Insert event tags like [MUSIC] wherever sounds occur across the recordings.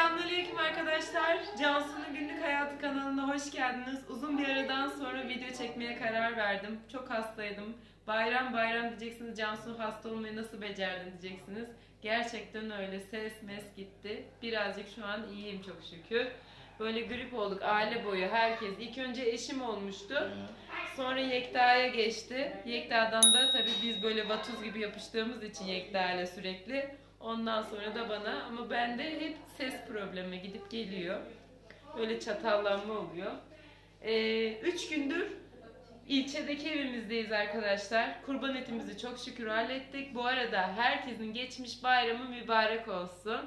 Selamünaleyküm arkadaşlar. Cansu'nun günlük hayatı kanalına hoş geldiniz. Uzun bir aradan sonra video çekmeye karar verdim. Çok hastaydım. Bayram bayram diyeceksiniz. Cansu hasta olmayı nasıl becerdin diyeceksiniz. Gerçekten öyle. Ses mes gitti. Birazcık şu an iyiyim çok şükür. Böyle grip olduk aile boyu herkes. İlk önce eşim olmuştu. Sonra Yekta'ya geçti. Yekta'dan da tabii biz böyle vatuz gibi yapıştığımız için Yekta ile sürekli. Ondan sonra da bana ama bende hep ses problemi gidip geliyor. Böyle çatallanma oluyor. Ee, üç gündür ilçedeki evimizdeyiz arkadaşlar. Kurban etimizi çok şükür hallettik. Bu arada herkesin geçmiş bayramı mübarek olsun.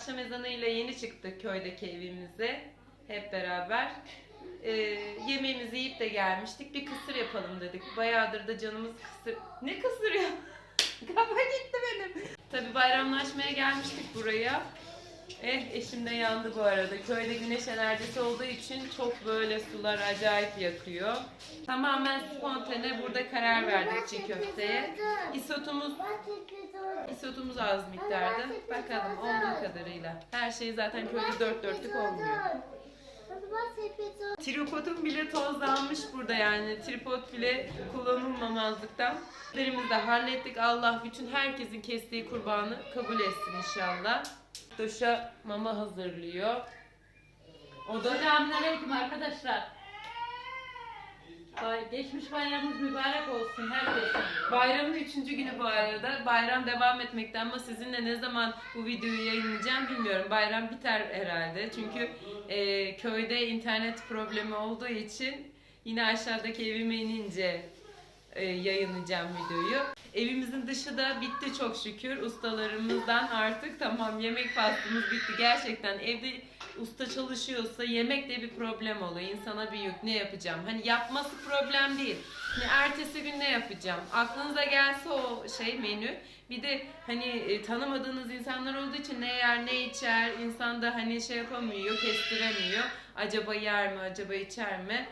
Akşam ezanıyla yeni çıktık köydeki evimize. Hep beraber. Ee, yemeğimizi yiyip de gelmiştik. Bir kısır yapalım dedik. Bayağıdır da canımız kısır... Ne kısır ya? [LAUGHS] Kafa gitti benim. Tabii bayramlaşmaya gelmiştik buraya. Eh eşim de yandı bu arada. Köyde güneş enerjisi olduğu için çok böyle sular acayip yakıyor. Tamamen spontane burada karar verdik çiğ köfteye. İsotumuz isotumuz az miktarda. Bakalım olduğu kadarıyla. Her şey zaten köyde dört dörtlük olmuyor. Tripodum bile tozlanmış burada yani. Tripod bile kullanılmamazlıktan. Derimizi de hallettik. Allah bütün herkesin kestiği kurbanı kabul etsin inşallah. Duşa mama hazırlıyor. O da Selamünaleyküm arkadaşlar. Geçmiş bayramımız mübarek olsun herkesin. bayramın üçüncü günü bu arada. Bayram devam etmekte ama sizinle ne zaman bu videoyu yayınlayacağım bilmiyorum. Bayram biter herhalde. Çünkü e, köyde internet problemi olduğu için yine aşağıdaki evime inince e, yayınlayacağım videoyu. Evimizin dışı da bitti çok şükür. Ustalarımızdan artık tamam yemek faslımız bitti. Gerçekten evde usta çalışıyorsa yemek de bir problem oluyor. İnsana bir yük. Ne yapacağım? Hani yapması problem değil. Hani ertesi gün ne yapacağım? Aklınıza gelse o şey menü. Bir de hani e, tanımadığınız insanlar olduğu için ne yer ne içer insan da hani şey yapamıyor, kestiremiyor. Acaba yer mi, acaba içer mi?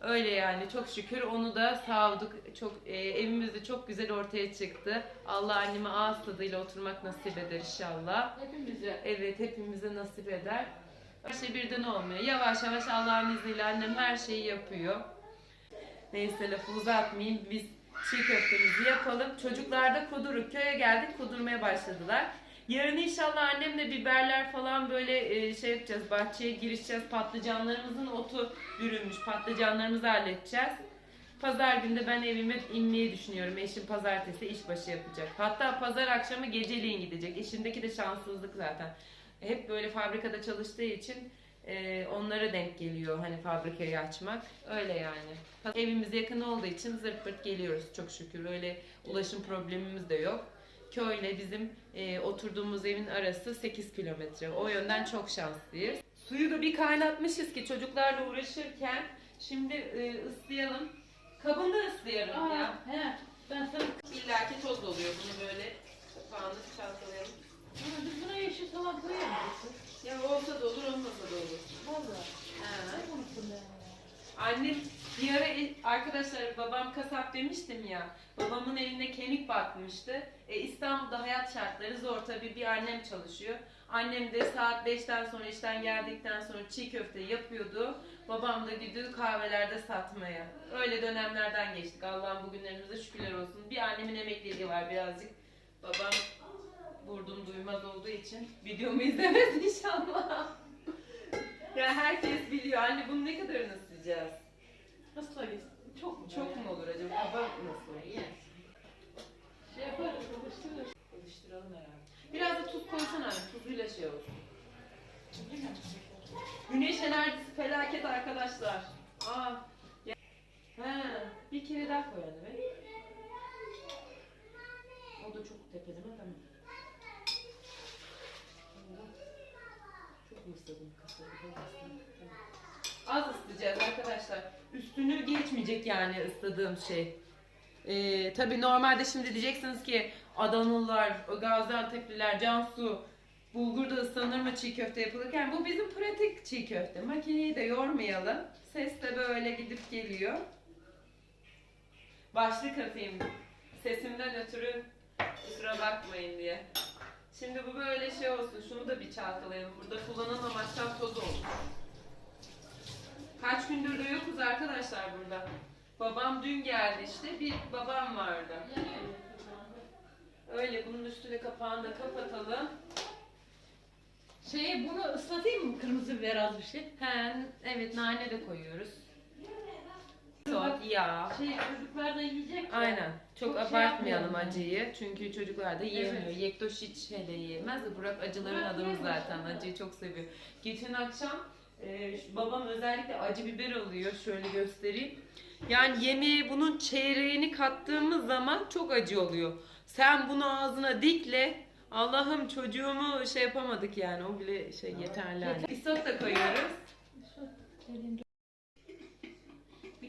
Öyle yani çok şükür onu da sağladık. Çok e, evimizde çok güzel ortaya çıktı. Allah anneme ağız tadıyla oturmak nasip eder inşallah. Hepimize. Evet hepimize nasip eder. Her şey birden olmuyor. Yavaş yavaş Allah'ın izniyle annem her şeyi yapıyor. Neyse lafı uzatmayayım. Biz çiğ köftemizi yapalım. Çocuklar da kuduruk. Köye geldik kudurmaya başladılar. Yarın inşallah annemle biberler falan böyle e, şey yapacağız. Bahçeye girişeceğiz. Patlıcanlarımızın otu bürünmüş. Patlıcanlarımızı halledeceğiz. Pazar günde ben evime inmeyi düşünüyorum. Eşim pazartesi işbaşı yapacak. Hatta pazar akşamı geceliğin gidecek. Eşimdeki de şanssızlık zaten. Hep böyle fabrikada çalıştığı için e, onlara denk geliyor hani fabrikayı açmak. Öyle yani. Evimiz yakın olduğu için zırt pırt geliyoruz çok şükür. Öyle ulaşım problemimiz de yok. Köyle bizim e, oturduğumuz evin arası 8 kilometre. O yönden çok şanslıyız. Suyu da bir kaynatmışız ki çocuklarla uğraşırken. Şimdi e, ıslayalım. Kabında ıslayalım ya. Aa, he. Ben sana... İlla ki toz oluyor. Bunu böyle kapağını çalkalayalım. Biz buna yeşil soğan Ya olsa da olur olmasa da olur. Valla. Ha. Ne unuttum ben ya. Annem bir ara arkadaşlar babam kasap demiştim ya. Babamın eline kemik batmıştı. E, İstanbul'da hayat şartları zor tabii bir annem çalışıyor. Annem de saat 5'ten sonra işten geldikten sonra çiğ köfte yapıyordu. Babam da gidiyor kahvelerde satmaya. Öyle dönemlerden geçtik. Allah'ın bugünlerimize şükürler olsun. Bir annemin emekliliği var birazcık. Babam vurdum duymaz olduğu için videomu izlemez inşallah. ya herkes biliyor. Anne bunu ne kadarını ısıtacağız? Nasıl ayız? Çok çok mu olur acaba? Kaba nasıl olur? Şey yaparız, alıştırırız. Alıştıralım herhalde. Biraz da tuz koysana anne. Tuzuyla şey olsun. Güneş enerjisi felaket arkadaşlar. Aa. Ya. He, bir kere daha koy anne be. O da çok tepede mi? Tamam. Az ısıtacağız arkadaşlar. Üstünü geçmeyecek yani ısladığım şey. Ee, tabii normalde şimdi diyeceksiniz ki Adanalılar, Gaziantep'liler, Cansu bulgur da ıslanır mı çiğ köfte yapılırken bu bizim pratik çiğ köfte. Makineyi de yormayalım. Ses de böyle gidip geliyor. Başlık atayım. Sesimden ötürü kusura bakmayın diye. Şimdi bu böyle şey olsun. Şunu da bir çalkalayalım. Burada kullanılmamaktan toz olmuş. Kaç gündür de yokuz arkadaşlar burada. Babam dün geldi işte. Bir babam vardı. Öyle bunun üstüne kapağını da kapatalım. Şey bunu ıslatayım mı? Kırmızı biber az bir şey. He, evet nane de koyuyoruz. Soğan, yağ. Şey çocuklar da yiyecek. ya. Aynen. Çok, Çok şey abartmayalım yapmayalım. acıyı. Çünkü çocuklar da yiyemiyor. Evet. Yektoş hiç hele yiyemez. de Burak acıların Burak adamı zaten. Acıyı çok seviyor. Geçen akşam e, şu- babam özellikle acı biber alıyor. Şöyle göstereyim. Yani yemeğe bunun çeyreğini kattığımız zaman çok acı oluyor. Sen bunu ağzına dikle. Allah'ım çocuğumu şey yapamadık yani. O bile şey yeterli. Isot da koyuyoruz.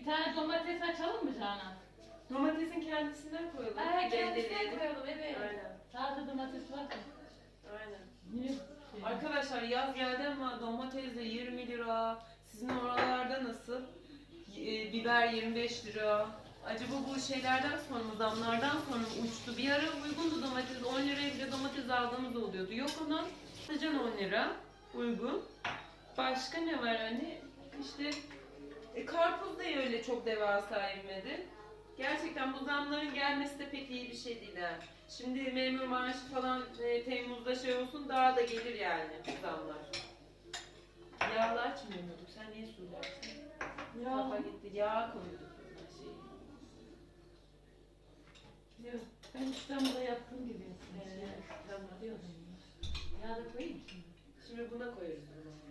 Bir tane domates açalım mı Canan? Domatesin kendisinden koyalım. Kendisine Rendeleyelim. koyalım evet. Aynen. Taze domates var mı? Aynen. Niye? Arkadaşlar yaz geldi ama domates de 20 lira. Sizin oralarda nasıl? E, biber 25 lira. Acaba bu şeylerden sonra mı, zamlardan sonra mı uçtu? Bir ara uygundu domates, 10 liraya bile domates aldığımız oluyordu. Yok ona patlıcan 10 lira, uygun. Başka ne var hani? İşte e, karpuz da öyle çok devasa inmedi. Gerçekten bu zamların gelmesi de pek iyi bir şey değil ha. Şimdi memur maaşı falan e, Temmuz'da şey olsun daha da gelir yani bu zamlar. Yağlı açmıyorduk. Sen niye söylersin? Kafa Ya. gitti. Yağ koyduk her şeyi. Yok, Ben İstanbul'da yaptığım gibi yaptım. Evet, tamam. Şimdi. Buna koyarız bunu.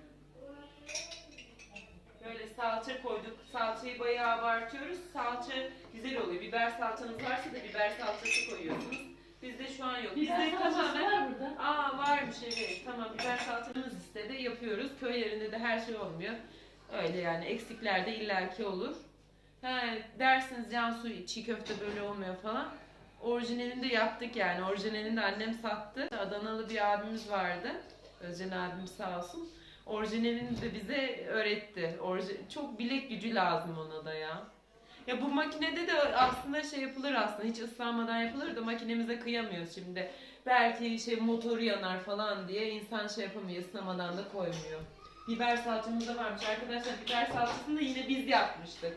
Böyle salça koyduk. Salçayı bayağı abartıyoruz. Salça güzel oluyor. Biber salçanız varsa da biber salçası koyuyorsunuz. Bizde şu an yok. Biber Bizde salçası var burada. Aa varmış evet. Tamam biber salçamız istedi yapıyoruz. Köy yerinde de her şey olmuyor. Öyle yani eksikler de illaki olur. He, dersiniz Cansu çiğ köfte böyle olmuyor falan. Orijinalini de yaptık yani. Orijinalini de annem sattı. Adanalı bir abimiz vardı. Özcan abim sağ olsun. Orijinalini de bize öğretti. Orji- çok bilek gücü lazım ona da ya. Ya bu makinede de aslında şey yapılır aslında. Hiç ıslanmadan yapılır da makinemize kıyamıyoruz şimdi. Belki şey motoru yanar falan diye insan şey yapamıyor. ıslamadan da koymuyor. Biber salçamız da varmış. Arkadaşlar biber salçasını da yine biz yapmıştık.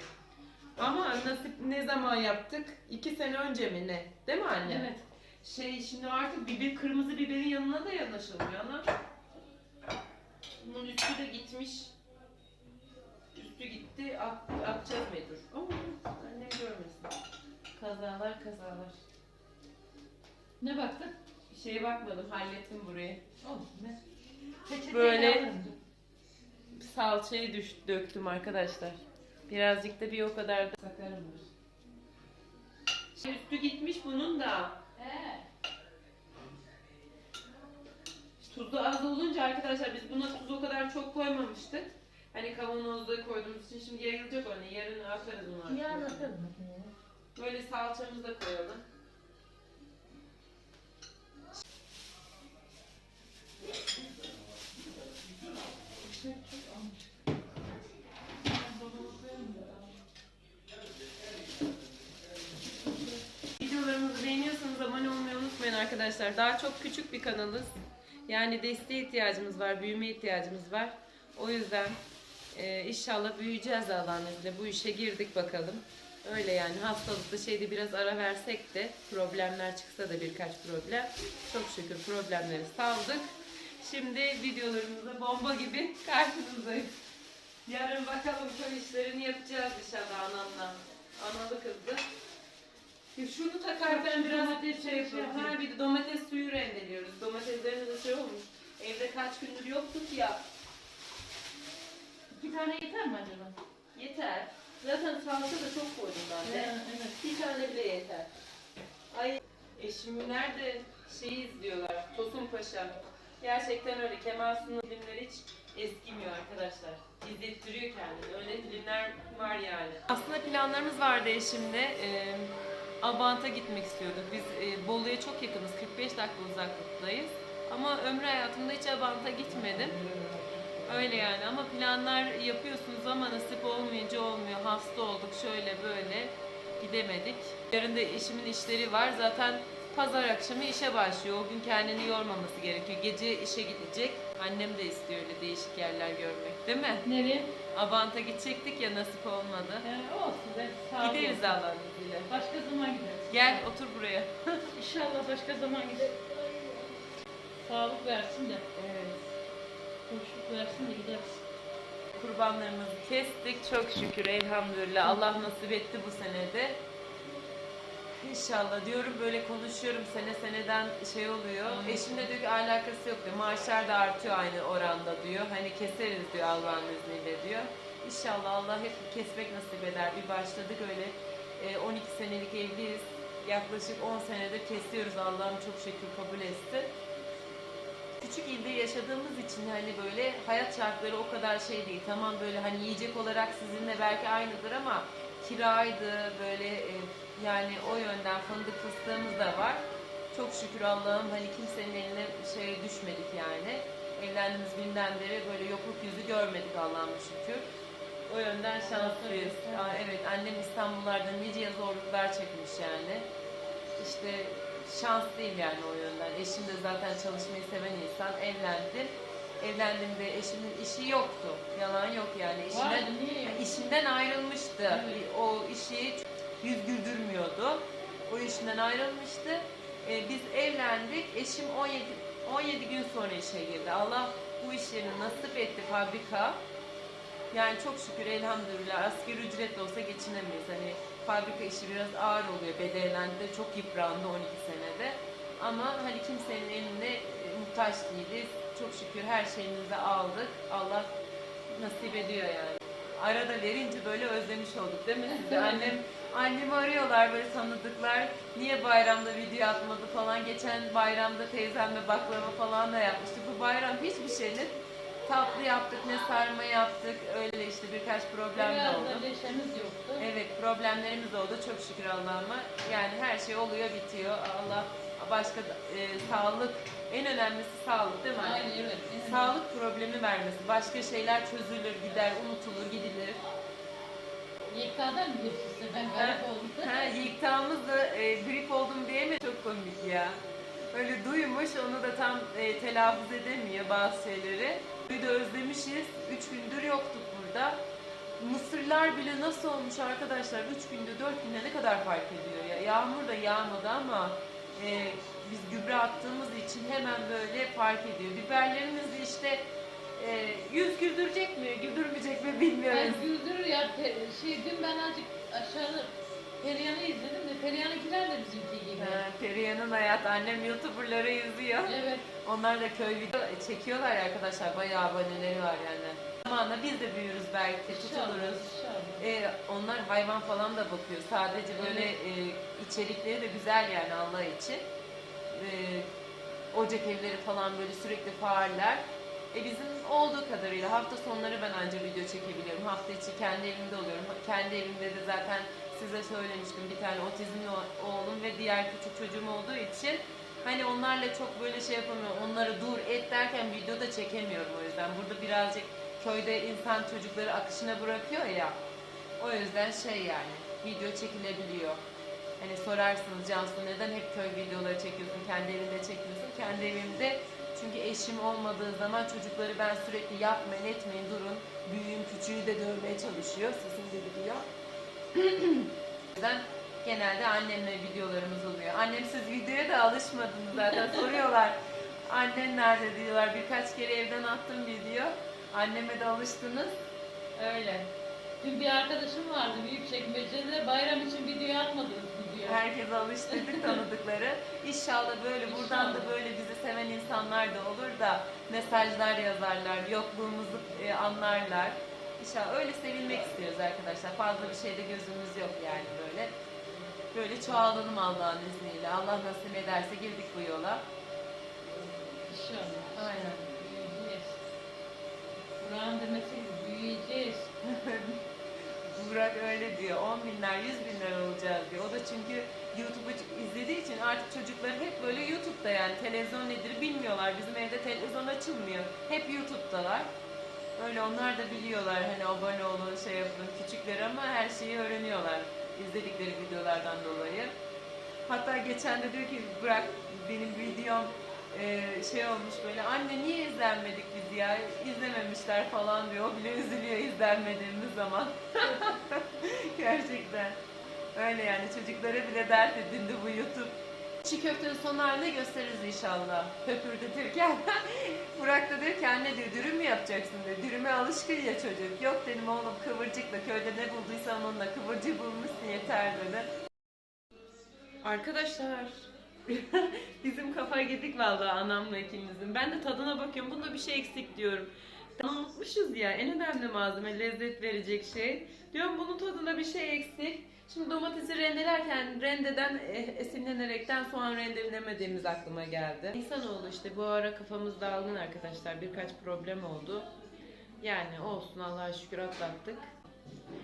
Ama nasip ne zaman yaptık? İki sene önce mi ne? Değil mi anne? Evet. Şey şimdi artık biber kırmızı biberin yanına da yanaşılmıyor ana. Bunun üstü de gitmiş. Üstü gitti. Ak, akacağız mecbur. Ama annem görmesin. Kazalar kazalar. Ne baktın? Şeye bakmadım. Hallettim burayı. Olsun ne? Peçeteyi Böyle- alırım. Salçayı düş, döktüm arkadaşlar. Birazcık da bir o kadar da sakarımdır. Şey, üstü gitmiş bunun da. Tuzu az olunca arkadaşlar biz buna tuzu o kadar çok koymamıştık. Hani kavanozda koyduğumuz için şimdi yayılacak onu. Yarın atarız onu artık. Da atarım makineye. Böyle salçamızı da koyalım. Videolarımızı beğeniyorsanız abone olmayı unutmayın arkadaşlar. Daha çok küçük bir kanalız. Yani desteğe ihtiyacımız var, büyüme ihtiyacımız var. O yüzden e, inşallah büyüyeceğiz Allah'ın izniyle. Bu işe girdik bakalım. Öyle yani hastalıkta şeyde biraz ara versek de problemler çıksa da birkaç problem. Çok şükür problemleri saldık. Şimdi videolarımızda bomba gibi karşınızdayız. Yarın bakalım köy işlerini yapacağız inşallah anamla. Analı kızlı. Şunu takarken biraz Domates şey yapıyorum. yapayım. Ha bir de domates suyu rendeliyoruz. Domateslerimiz de şey olmuş. Evde kaç gündür yoktuk ya. İki tane yeter mi acaba? Yeter. Zaten salça da çok koydum ben de. evet. Bir tane bile yeter. Ay eşim nerede şeyi izliyorlar. Tosun Paşa. Gerçekten öyle. Kemal Sunal filmleri hiç eskimiyor arkadaşlar. İzlettiriyor kendini. Öyle filmler var yani. Aslında planlarımız vardı eşimle. Ee, Abant'a gitmek istiyorduk. Biz e, Bolu'ya çok yakınız. 45 dakika uzaklıktayız. Ama ömrü hayatımda hiç Abant'a gitmedim. Öyle yani ama planlar yapıyorsunuz ama nasip olmayınca olmuyor. Hasta olduk şöyle böyle gidemedik. Yarın da eşimin işleri var. Zaten Pazar akşamı işe başlıyor. O gün kendini yormaması gerekiyor. Gece işe gidecek. Annem de istiyor öyle değişik yerler görmek. Değil mi? Nereye? Abant'a gidecektik ya nasip olmadı. Ee, olsun Gideriz. Allah'ın izniyle. Başka zaman gideriz. Gel otur buraya. [LAUGHS] İnşallah başka zaman gideriz. Sağlık versin de, Evet. hoşluk versin de gideriz. Kurbanlarımızı kestik. Çok şükür elhamdülillah. Allah nasip etti bu senede. İnşallah diyorum böyle konuşuyorum sene seneden şey oluyor. Hı. Eşimle diyor ki alakası yok diyor. Maaşlar da artıyor aynı oranda diyor. Hani keseriz diyor Allah'ın izniyle diyor. İnşallah Allah hep kesmek nasip eder. Bir başladık öyle. E, 12 senelik evliyiz. Yaklaşık 10 senedir kesiyoruz. Allah'ım çok şükür kabul etsin. Küçük ilde yaşadığımız için hani böyle hayat şartları o kadar şey değil. Tamam böyle hani yiyecek olarak sizinle belki aynıdır ama kiraydı böyle e, yani o yönden fındık fıstığımız da var. Çok şükür Allah'ım hani kimsenin eline şey düşmedik yani. Evlendiğimiz günden beri böyle yokluk yüzü görmedik Allah'ıma şükür. O yönden şanslıyız. Aa, evet annem İstanbullarda nice zorluklar çekmiş yani. İşte şans değil yani o yönden. Eşim de zaten çalışmayı seven insan. Evlendim. Evlendiğimde eşimin işi yoktu. Yalan yok yani. İşinden, Vardı, niye işinden ayrılmıştı. Evet. O işi yüz güldürmüyordu. O işinden ayrılmıştı. Ee, biz evlendik. Eşim 17 17 gün sonra işe girdi. Allah bu iş yerini nasip etti fabrika. Yani çok şükür elhamdülillah asgari ücretle olsa geçinemeyiz. Hani fabrika işi biraz ağır oluyor. Bedenen de çok yıprandı 12 senede. Ama hani kimsenin eline e, muhtaç değiliz. Çok şükür her şeyimizi aldık. Allah nasip ediyor yani. Arada verince böyle özlemiş olduk değil mi siz de? [LAUGHS] Annem Annemi arıyorlar böyle tanıdıklar. Niye bayramda video atmadı falan. Geçen bayramda teyzemle baklava falan da yapmıştık. Bu bayram hiçbir şeyle tatlı yaptık, ne sarma yaptık. Öyle işte birkaç problem de Biraz oldu. leşemiz yoktu. Evet problemlerimiz oldu çok şükür Allah'ıma. Yani her şey oluyor bitiyor. Allah başka da- e, sağlık en önemlisi sağlık değil mi anne? Aynen evet. Sağlık problemi vermesi. Başka şeyler çözülür, gider, unutulur, gidilir. YK'dan mı geçti ben garip oldum. Ha, yıktığımız da e, grip oldum diye mi? Çok komik ya. Öyle duymuş, onu da tam e, telaffuz edemiyor bazı şeyleri. Bir de özlemişiz. Üç gündür yoktuk burada. Mısırlar bile nasıl olmuş arkadaşlar? Üç günde, dört günde ne kadar fark ediyor ya. Yağmur da yağmadı ama e, biz gübre attığımız için hemen böyle fark ediyor. Biberlerimiz işte e, yüz güldürecek mi, güldürmeyecek mi bilmiyoruz. Ben güldürür ya. Şey dün ben azıcık aşağıda Perihan'ı izledim de Perihan'ınkiler de bizimki gibi. Ha, Perihan'ın hayatı. Annem YouTuber'ları izliyor. Evet. Onlar da köy video çekiyorlar ya arkadaşlar. Bayağı aboneleri var yani. Zamanla biz de büyürüz belki, tutuluruz. İnşallah. Ee, onlar hayvan falan da bakıyor. Sadece böyle e, içerikleri de güzel yani Allah için. Ee, ocak evleri falan böyle sürekli faaller. E bizim olduğu kadarıyla hafta sonları ben ancak video çekebiliyorum. Hafta içi kendi evimde oluyorum. Kendi evimde de zaten size söylemiştim bir tane otizmli oğlum ve diğer küçük çocuğum olduğu için hani onlarla çok böyle şey yapamıyorum. Onları dur et derken video da çekemiyorum o yüzden. Burada birazcık köyde insan çocukları akışına bırakıyor ya. O yüzden şey yani video çekilebiliyor. Hani sorarsınız Cansu neden hep köy videoları çekiyorsun, kendi evinde çekiyorsun. Kendi evimde çünkü eşim olmadığı zaman çocukları ben sürekli yapmayın etmeyin durun. Büyüğün küçüğü de dövmeye çalışıyor. Sesim de gidiyor. Yüzden genelde annemle videolarımız oluyor. Annem siz videoya da alışmadınız zaten soruyorlar. [LAUGHS] Annen nerede diyorlar. Birkaç kere evden attım video. Anneme de alıştınız. Öyle. Dün bir arkadaşım vardı büyük çekmecede bayram için video atmadınız video. Herkes alıştırdık [LAUGHS] tanıdıkları. İnşallah böyle buradan da İnşallah. böyle bizi seven insanlar da olur da mesajlar yazarlar, yokluğumuzu e, anlarlar. İnşallah öyle sevilmek istiyoruz arkadaşlar. Fazla bir şeyde gözümüz yok yani böyle. Böyle çoğalalım Allah'ın izniyle. Allah nasip ederse girdik bu yola. İnşallah. Aynen. Büyüyeceğiz. Kur'an demesi büyüyeceğiz. [LAUGHS] Burak öyle diyor. 10 binler, 100 binler olacağız diyor. O da çünkü YouTube'u izlediği için artık çocukları hep böyle YouTube'da yani televizyon nedir bilmiyorlar. Bizim evde televizyon açılmıyor. Hep YouTube'dalar. Öyle onlar da biliyorlar hani abone olun, şey yapın küçükler ama her şeyi öğreniyorlar izledikleri videolardan dolayı. Hatta geçen de diyor ki bırak benim videom e, şey olmuş böyle anne niye izlenmedik biz ya izlememişler falan diyor. O bile üzülüyor izlenmediğimiz zaman. [LAUGHS] Gerçekten. Öyle yani çocuklara bile dert edindi bu YouTube. Çiğ köftenin son halini gösteririz inşallah. Höpürdetirken. [LAUGHS] Burak da diyor ki anne diyor dürüm mü yapacaksın diyor. Dürüme alışkın ya çocuk. Yok dedim oğlum kıvırcıkla köyde ne bulduysan onunla kıvırcığı bulmuşsun yeter dedi. Arkadaşlar [LAUGHS] bizim kafa gidik vallahi anamla ikimizin. Ben de tadına bakıyorum. Bunda bir şey eksik diyorum. Unutmuşuz ya. En önemli malzeme lezzet verecek şey. Diyorum bunun tadında bir şey eksik. Şimdi domatesi rendelerken rendeden e, esinlenerekten soğan rendelemediğimiz aklıma geldi. İnsanoğlu işte bu ara kafamız dağılın arkadaşlar. Birkaç problem oldu. Yani olsun Allah'a şükür atlattık.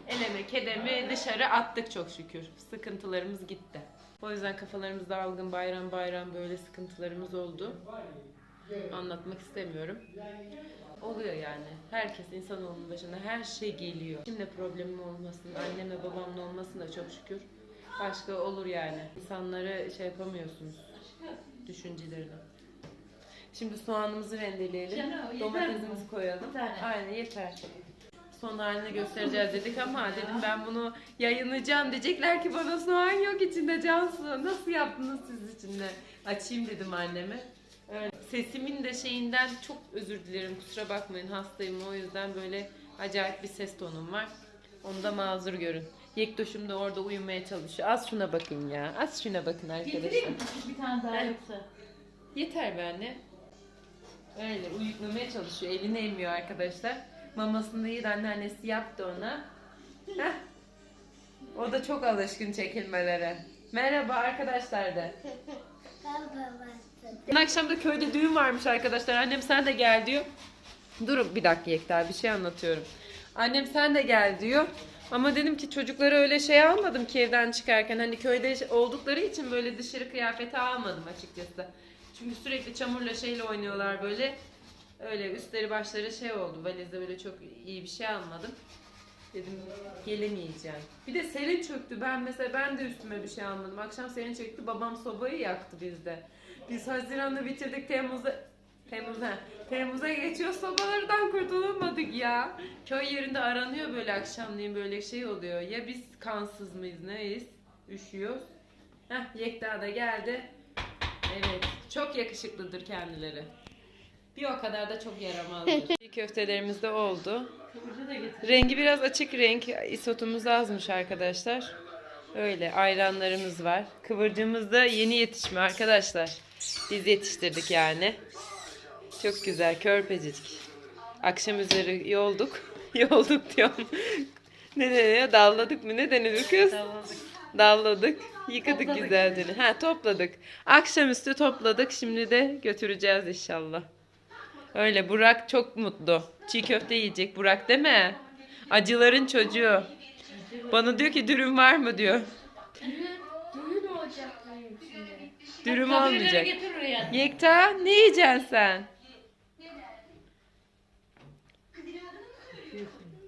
Elemi, kedemi dışarı attık çok şükür. Sıkıntılarımız gitti. O yüzden kafalarımız dalgın bayram bayram böyle sıkıntılarımız oldu. Anlatmak istemiyorum. Oluyor yani. Herkes insanoğlunun başına her şey geliyor. Kimle problemim olmasın, annemle babamla olmasın da çok şükür. Başka olur yani. İnsanları şey yapamıyorsunuz. Düşüncelerini. Şimdi soğanımızı rendeleyelim. Canım? Domatesimizi koyalım. Aynen yeter. Son halini göstereceğiz dedik ama dedim ben bunu yayınlayacağım. Diyecekler ki bana soğan yok içinde Cansu. Nasıl yaptınız siz içinde? Açayım dedim anneme. Öyle. Sesimin de şeyinden çok özür dilerim. Kusura bakmayın hastayım o yüzden böyle acayip bir ses tonum var. Onu da mazur görün. Yektoşum da orada uyumaya çalışıyor. Az şuna bakın ya. Az şuna bakın arkadaşlar. Getireyim mi? Bir tane daha yoksa. Yeter be anne. Öyle uyutmamaya çalışıyor. Elini emmiyor arkadaşlar. Mamasını yedi anneannesi yaptı ona. Heh. O da çok alışkın çekilmelere. Merhaba arkadaşlar de. Dün akşam da köyde düğün varmış arkadaşlar. Annem sen de gel diyor. Dur bir dakika Yekta bir şey anlatıyorum. Annem sen de gel diyor. Ama dedim ki çocuklara öyle şey almadım ki evden çıkarken. Hani köyde oldukları için böyle dışarı kıyafeti almadım açıkçası. Çünkü sürekli çamurla şeyle oynuyorlar böyle. Öyle üstleri başları şey oldu. Valizde böyle çok iyi bir şey almadım. Dedim gelemeyeceğim. Bir de serin çöktü. Ben mesela ben de üstüme bir şey almadım. Akşam serin çöktü. Babam sobayı yaktı bizde. Biz Haziran'da bitirdik Temmuz'da Temmuz'a Temmuz'a geçiyor sobalardan kurtulamadık ya. Köy yerinde aranıyor böyle akşamleyin böyle şey oluyor. Ya biz kansız mıyız neyiz? Üşüyoruz. Heh Yekta da geldi. Evet. Çok yakışıklıdır kendileri. Bir o kadar da çok yaramazdır. [LAUGHS] Köftelerimiz de oldu. Rengi biraz açık renk. Isotumuz azmış arkadaşlar. Öyle ayranlarımız var. Kıvırcığımız da yeni yetişme arkadaşlar. Biz yetiştirdik yani. Çok güzel körpecik. Akşam üzeri yolduk. [LAUGHS] yolduk diyorum. ne deniyor? Dalladık mı? Ne deniyor kız? Dağıldık. Dalladık. Yıkadık Topladık. güzelce. Ha topladık. Akşamüstü topladık. Şimdi de götüreceğiz inşallah. Öyle Burak çok mutlu. Çiğ köfte yiyecek Burak değil mi? Acıların çocuğu. Bana diyor ki dürüm var mı diyor. Düğün olacak benim şimdi. Dürüm olmayacak. Yekta ne yiyeceksin sen?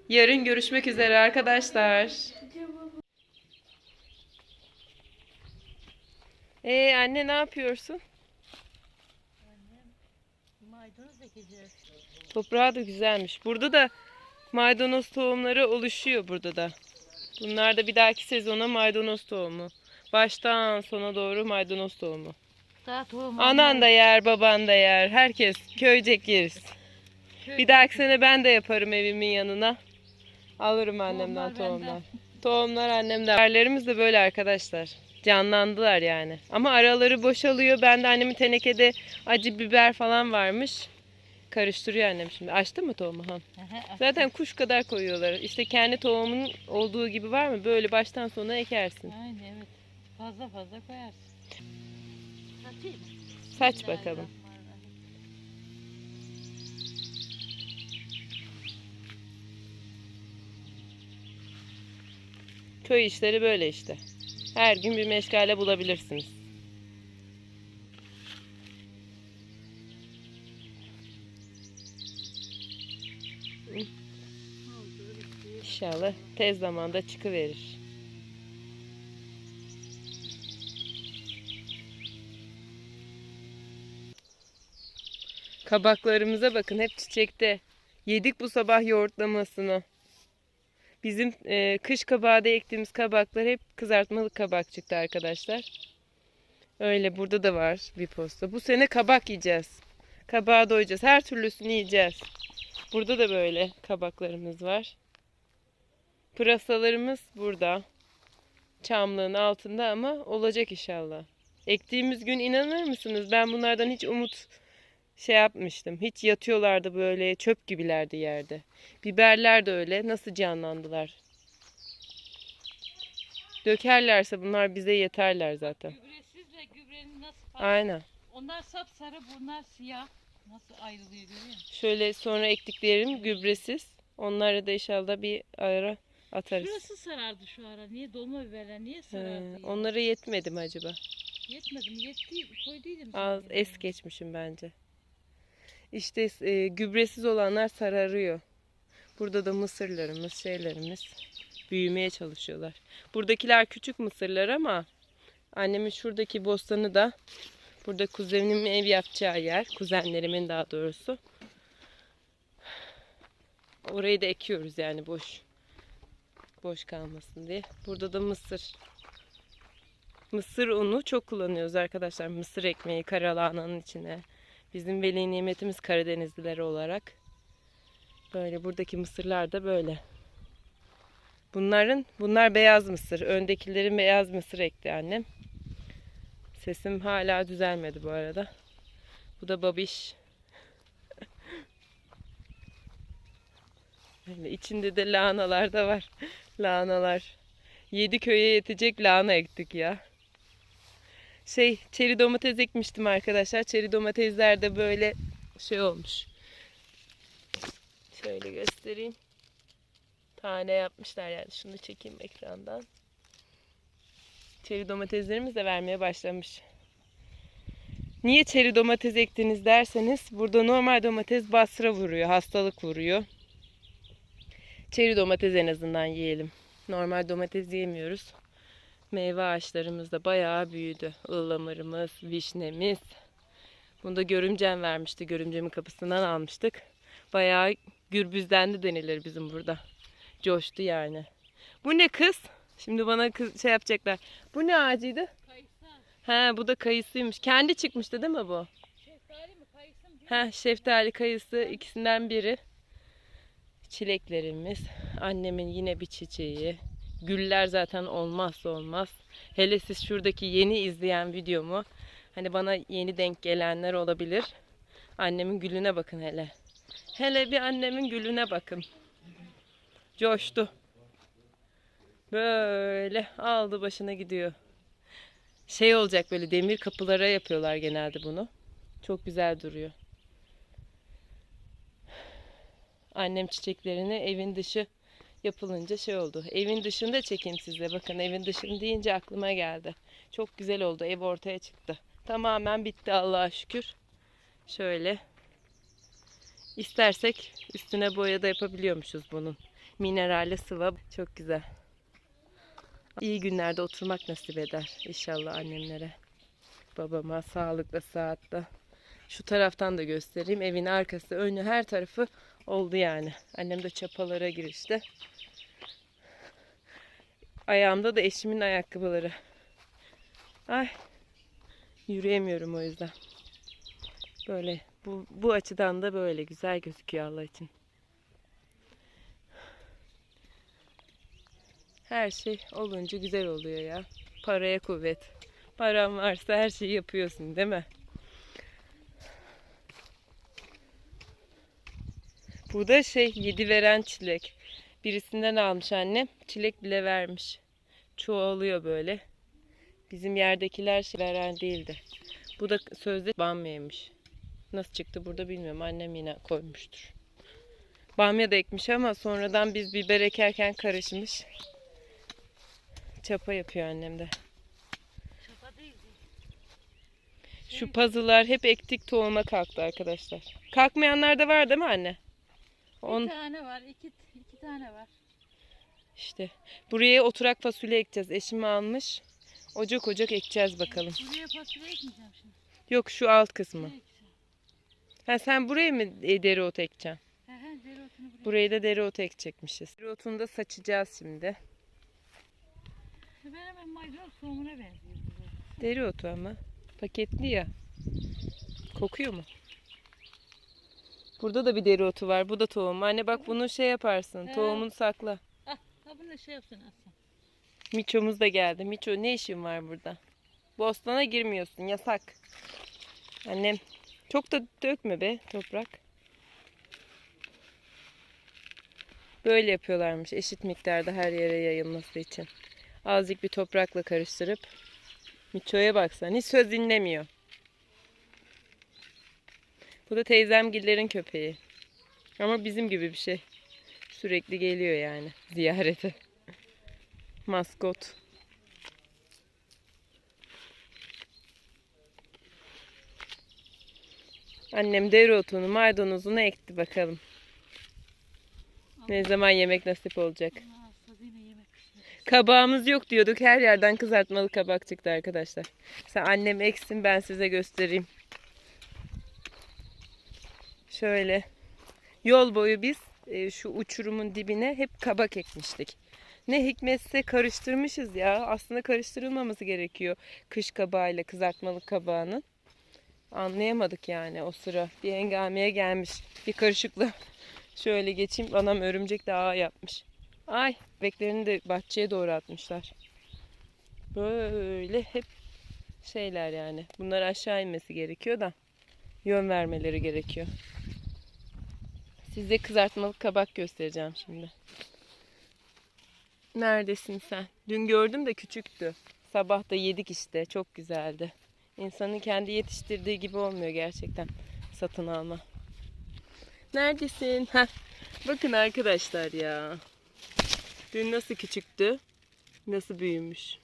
Yarın görüşmek üzere arkadaşlar. Ee anne ne yapıyorsun? Maydanoz ekeceğiz. Toprağı da güzelmiş. Burada da maydanoz tohumları oluşuyor burada da. Bunlar da bir dahaki sezona maydanoz tohumu. Baştan sona doğru maydanoz tohumu. Daha tohum Anan da yer, baban da yer. Herkes köycek yeriz. Bir dahaki sene ben de yaparım evimin yanına. Alırım annemden Tohumlar tohumlar. Tohumlar annemden. Yerlerimiz de böyle arkadaşlar. Canlandılar yani. Ama araları boşalıyor. Ben de annemin tenekede acı biber falan varmış. Karıştırıyor annem şimdi. Açtı mı tohumu? Ha. Zaten kuş kadar koyuyorlar. İşte kendi tohumunun olduğu gibi var mı? Böyle baştan sona ekersin. Aynen evet. Fazla fazla koyarsın. Satayım. Saç bakalım. Köy işleri böyle işte. Her gün bir meşgale bulabilirsiniz. İnşallah tez zamanda çıkıverir. Kabaklarımıza bakın hep çiçekte. Yedik bu sabah yoğurtlamasını. Bizim e, kış kabağı da ektiğimiz kabaklar hep kızartmalık kabak çıktı arkadaşlar. Öyle burada da var bir posta. Bu sene kabak yiyeceğiz. Kabağa doyacağız. Her türlüsünü yiyeceğiz. Burada da böyle kabaklarımız var. Pırasalarımız burada. Çamlığın altında ama olacak inşallah. Ektiğimiz gün inanır mısınız? Ben bunlardan hiç umut şey yapmıştım. Hiç yatıyorlardı böyle çöp gibilerdi yerde. Biberler de öyle. Nasıl canlandılar. Dökerlerse bunlar bize yeterler zaten. Gübresiz ve gübrenin nasıl farkı? Aynen. Onlar sapsarı bunlar siyah. Nasıl ayrılıyor görüyor musun? Şöyle sonra ektiklerim gübresiz. Onlara da inşallah bir ara atarız. Şurası sarardı şu ara. Niye dolma biberler niye He, sarardı? ya? onlara yetmedi mi acaba? Yetmedi mi? Yetti. Koyduydum. Az es geçmişim bence. İşte e, gübresiz olanlar sararıyor. Burada da mısırlarımız, şeylerimiz büyümeye çalışıyorlar. Buradakiler küçük mısırlar ama annemin şuradaki bostanı da burada kuzenimin ev yapacağı yer. Kuzenlerimin daha doğrusu. Orayı da ekiyoruz yani boş. Boş kalmasın diye. Burada da mısır. Mısır unu çok kullanıyoruz arkadaşlar. Mısır ekmeği karalahananın içine. Bizim veli nimetimiz Karadenizliler olarak. Böyle buradaki mısırlar da böyle. Bunların bunlar beyaz mısır. Öndekilerin beyaz mısır ekti annem. Sesim hala düzelmedi bu arada. Bu da babiş. [LAUGHS] Böyle içinde de lahanalar da var. Lahanalar. Yedi köye yetecek lahana ektik ya. Şey, çeri domates ekmiştim arkadaşlar. Çeri domatesler de böyle şey olmuş. Şöyle göstereyim. Tane yapmışlar yani. Şunu çekeyim ekrandan. Çeri domateslerimiz de vermeye başlamış. Niye çeri domates ektiniz derseniz burada normal domates basra vuruyor, hastalık vuruyor. Çeri domates en azından yiyelim. Normal domates yemiyoruz. Meyve ağaçlarımız da bayağı büyüdü. Ihlamarımız, vişnemiz. Bunu da görümcem vermişti. Görümcemin kapısından almıştık. Bayağı gürbüzlendi denilir bizim burada. Coştu yani. Bu ne kız? Şimdi bana kız şey yapacaklar. Bu ne ağacıydı? Kayısı. He bu da kayısıymış. Kendi çıkmıştı değil mi bu? Şeftali mi kayısı mı? He şeftali kayısı ikisinden biri. Çileklerimiz. Annemin yine bir çiçeği. Güller zaten olmazsa olmaz. Hele siz şuradaki yeni izleyen videomu hani bana yeni denk gelenler olabilir. Annemin gülüne bakın hele. Hele bir annemin gülüne bakın. Coştu. Böyle aldı başına gidiyor. Şey olacak böyle demir kapılara yapıyorlar genelde bunu. Çok güzel duruyor. Annem çiçeklerini evin dışı yapılınca şey oldu. Evin dışında çekeyim size. Bakın evin dışını deyince aklıma geldi. Çok güzel oldu. Ev ortaya çıktı. Tamamen bitti Allah'a şükür. Şöyle. İstersek üstüne boya da yapabiliyormuşuz bunun. Mineralli sıva çok güzel. İyi günlerde oturmak nasip eder inşallah annemlere. Babama sağlıkla saatte. Şu taraftan da göstereyim. Evin arkası, önü, her tarafı oldu yani. Annem de çapalara girişti. Ayağımda da eşimin ayakkabıları. Ay. Yürüyemiyorum o yüzden. Böyle bu, bu açıdan da böyle güzel gözüküyor Allah için. Her şey olunca güzel oluyor ya. Paraya kuvvet. Paran varsa her şeyi yapıyorsun değil mi? Bu da şey yedi veren çilek. Birisinden almış annem. Çilek bile vermiş. Çoğalıyor böyle. Bizim yerdekiler şey veren değildi. Bu da sözde bamyaymış. Nasıl çıktı burada bilmiyorum. Annem yine koymuştur. Bamya da ekmiş ama sonradan biz biber ekerken karışmış. Çapa yapıyor annem de. Şu pazılar hep ektik tohuma kalktı arkadaşlar. Kalkmayanlar da var değil mi anne? On, Bir tane var. iki, iki tane var. işte buraya oturak fasulye ekeceğiz. Eşim almış. Ocak ocak ekeceğiz bakalım. Buraya fasulye ekmeyeceğim şimdi. Yok şu alt kısmı. Ha sen buraya mı e, dereotu ekeceksin? He he dereotunu buraya. Burayı da dereotu ekecekmişiz. Dereotunu da saçacağız şimdi. Ben hemen maydanoz soğumuna benziyor. Dereotu ama. Paketli ya. Kokuyor mu? Burada da bir dereotu var. Bu da tohum. Anne bak bunu şey yaparsın. He. Tohumunu sakla. Ah, ha bunu da şey yapsın Aslan. Miço'muz da geldi. Miço ne işin var burada? Bostana girmiyorsun. Yasak. Annem çok da dökme be toprak. Böyle yapıyorlarmış eşit miktarda her yere yayılması için. Azıcık bir toprakla karıştırıp Miço'ya baksan hiç söz dinlemiyor. Bu da teyzemgillerin köpeği. Ama bizim gibi bir şey. Sürekli geliyor yani ziyarete. [LAUGHS] Maskot. Annem dereotunu, maydanozunu ekti bakalım. Ne zaman yemek nasip olacak. Kabağımız yok diyorduk. Her yerden kızartmalı kabak çıktı arkadaşlar. Sen annem eksin ben size göstereyim. Şöyle. Yol boyu biz e, şu uçurumun dibine hep kabak ekmiştik. Ne hikmetse karıştırmışız ya. Aslında karıştırılmaması gerekiyor. Kış kabağıyla kızartmalı kabağının. Anlayamadık yani o sıra. Bir hengameye gelmiş. Bir karışıkla [LAUGHS] şöyle geçeyim. Anam örümcek ağ yapmış. Ay beklerini de bahçeye doğru atmışlar. Böyle hep şeyler yani. Bunlar aşağı inmesi gerekiyor da yön vermeleri gerekiyor. Size kızartmalı kabak göstereceğim şimdi. Neredesin sen? Dün gördüm de küçüktü. Sabah da yedik işte. Çok güzeldi. İnsanın kendi yetiştirdiği gibi olmuyor gerçekten satın alma. Neredesin? Heh. Bakın arkadaşlar ya. Dün nasıl küçüktü? Nasıl büyümüş?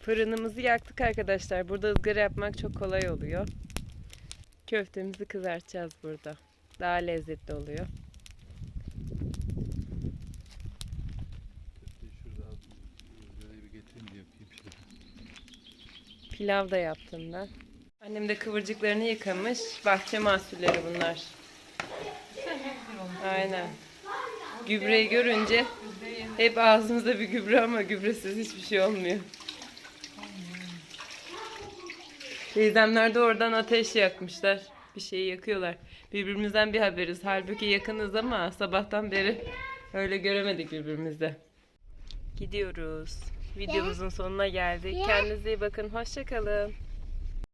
Fırınımızı yaktık arkadaşlar. Burada ızgara yapmak çok kolay oluyor. Köftemizi kızartacağız burada. Daha lezzetli oluyor. Pilav da yaptım ben. Annem de kıvırcıklarını yıkamış. Bahçe mahsulleri bunlar. Aynen. Gübreyi görünce hep ağzımızda bir gübre ama gübresiz hiçbir şey olmuyor. Teyzemler de oradan ateş yakmışlar. Bir şeyi yakıyorlar. Birbirimizden bir haberiz. Halbuki yakınız ama sabahtan beri öyle göremedik birbirimizi. Gidiyoruz. Videomuzun sonuna geldik. Kendinize iyi bakın. Hoşçakalın.